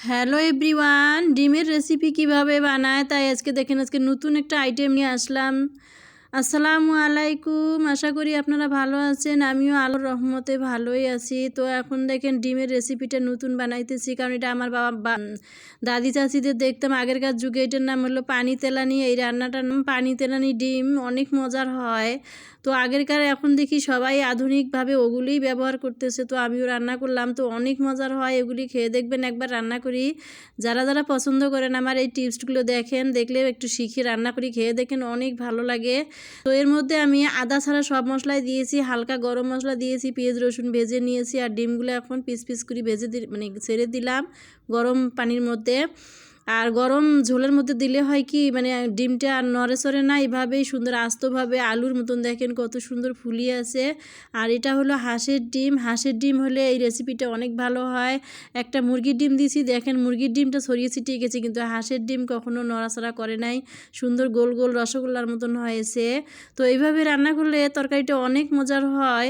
Hello everyone ডিমের recipe কীভাবে বানায়? তাই আজকে দেখেন, আজকে নতুন একটা আইটেম নিয়ে আসলাম। আসসালামু আলাইকুম। আশা করি আপনারা ভালো আছেন। আমিও আলোর রহমতে ভালোই আছি। তো এখন দেখেন ডিমের রেসিপিটা নতুন বানাইতেছি, কারণ এটা আমার বাবা দাদি চাচিদের দেখতাম আগেরকার যুগে। এটার নাম হলো পানি তেলানি। এই রান্নাটার নাম পানি তেলানি ডিম। অনেক মজার হয়। তো আগেরকার এখন দেখি সবাই আধুনিকভাবে ওগুলিই ব্যবহার করতেছে। তো আমিও রান্না করলাম। তো অনেক মজার হয় এগুলি। খেয়ে দেখবেন একবার রান্না করি। যারা যারা পছন্দ করেন আমার এই টিপসগুলো দেখেন দেখলে একটু শিখে রান্না করি। খেয়ে দেখেন অনেক ভালো লাগে। তো এর মধ্যে আমি আদা ছাড়া সব মশলাই দিয়েছি, হালকা গরম মশলা দিয়েছি, পেঁয়াজ, রসুন ভেজে নিয়েছি আর ডিমগুলো এখন পিস পিস করে ভেজে মানে ছেড়ে দিলাম গরম পানির মধ্যে। আর গরম ঝোলের মধ্যে দিলে হয় কি মানে ডিমটা আর নড়ে সরে না এভাবেই সুন্দর আস্তভাবে আলুর মতন দেখেন কত সুন্দর ফুলিয়ে আছে। আর এটা হলো হাঁসের ডিম। হাঁসের ডিম হলে এই রেসিপিটা অনেক ভালো হয়। একটা মুরগির ডিম দিয়েছি, দেখেন মুরগির ডিমটা ছড়িয়ে ছিটিয়ে গেছে, কিন্তু হাঁসের ডিম কখনো নড়াচড়া করে নাই। সুন্দর গোল গোল রসগোল্লার মতন হয়েছে। তো এইভাবে রান্না করলে তরকারিটা অনেক মজার হয়।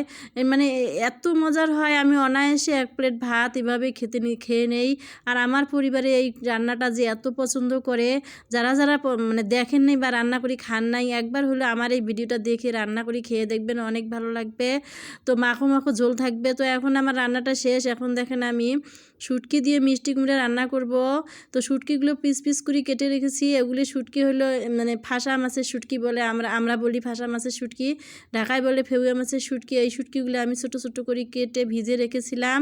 মানে এত মজার হয়, আমি অনায়াসে এক প্লেট ভাত এভাবে খেতে খেয়ে নেই। আর আমার পরিবারে এই রান্নাটা যে এত পছন্দ করে। যারা যারা মানে দেখেন নাই বা রান্না করি খান নাই, একবার হলে আমার এই ভিডিওটা দেখে রান্না করি খেয়ে দেখবেন অনেক ভালো লাগবে। তো মাখো মাখো ঝোল থাকবে। তো এখন আমার রান্নাটা শেষ। এখন দেখেন আমি শুটকি দিয়ে মিষ্টি কুমড়া রান্না করব। তো শুটকিগুলো পিস পিস করে কেটে রেখেছি। এগুলি শুটকি হলো মানে ফাঁসা মাছের শুটকি বলে আমরা আমরা বলি ফাঁসা মাছের শুটকি। ঢাকায় বলে ফেউয়া মাছের শুটকি। এই শুটকিগুলো আমি ছোটো ছোটো করে কেটে ভিজে রেখেছিলাম।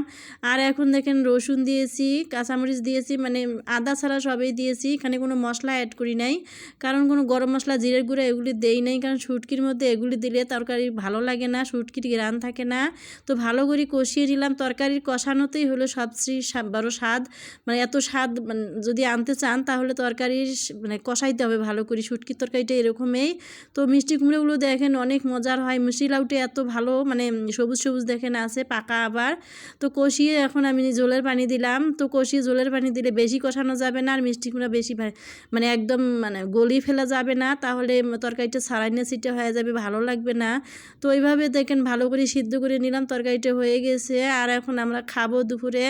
আর এখন দেখেন রসুন দিয়েছি, কাঁচামরিচ দিয়েছি মানে আদা ছাড়া সবই দিয়েছি, এখানে কোনো মশলা অ্যাড করি নাই। কারণ কোনো গরম মশলা, জিরের গুঁড়ো এগুলি দেই নাই, কারণ শুটকির মধ্যে এগুলি দিলে তরকারি ভালো লাগে না, শুটকির গ্রান থাকে না। তো ভালো করে কষিয়ে নিলাম, তরকারির কষানোতেই হলো সবচেয়ে বড় স্বাদ। মানে এত স্বাদ মানে যদি আনতে চান, তাহলে তরকারির মানে কষাইতে হবে ভালো করে, শুটকির তরকারিটা এরকমই। তো মিষ্টি কুমড়োগুলো দেখেন অনেক মজার হয়, মিষ্টি লাউটে এত ভালো মানে সবুজ সবুজ দেখেন আছে, পাকা আবার। তো কষিয়ে এখন আমি জলের পানি দিলাম। তো কষিয়ে জলের পানি দিলে বেশি কষানো যাবে না আর মিষ্টি কুমড়া বেশি মানে একদম মানে গলি ফেলা যাবে না, তাহলে তরকারিটা সারাইনা সিটে হয়ে যাবে, ভালো লাগবে না। তো ওইভাবে দেখেন ভালো করে সিদ্ধ করে নিলাম, তরকারিটা হয়ে গেছে। আর এখন আমরা খাব দুপুরে।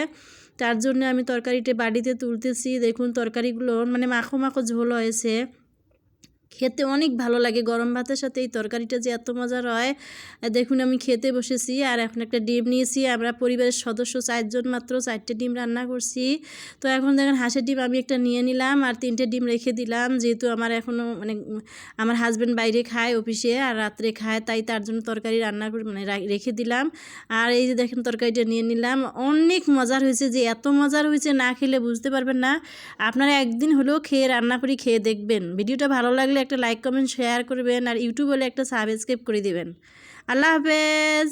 তার জন্য আমি তরকারিটা বাড়িতে তুলতেছি। দেখুন তরকারিগুলো মানে মাখো মাখো ঝোল হয়েছে। খেতে অনেক ভালো লাগে। গরম ভাতের সাথে এই তরকারিটা যে এত মজার হয়। দেখুন আমি খেতে বসেছি আর এখন একটা ডিম নিয়েছি। আমরা পরিবারের সদস্য চারজন মাত্র, চারটে ডিম রান্না করছি। তো এখন দেখেন হাঁসের ডিম আমি একটা নিয়ে নিলাম আর তিনটে ডিম রেখে দিলাম। যেহেতু আমার এখনও মানে আমার হাজব্যান্ড বাইরে খায় অফিসে আর রাত্রে খায়, তাই তার জন্য তরকারি রান্না করে মানে রেখে দিলাম। আর এই যে দেখেন তরকারিটা নিয়ে নিলাম। অনেক মজার হয়েছে যে এত মজার হয়েছে না খেলে বুঝতে পারবেন না। আপনারা একদিন হলেও খেয়ে রান্না করে খেয়ে দেখবেন। ভিডিওটা ভালো লাগলে একটা লাইক কমেন্ট শেয়ার করবেন আর ইউটিউব হলে একটা সাবস্ক্রাইব করে দেবেন। আল্লাহ হাফেজ!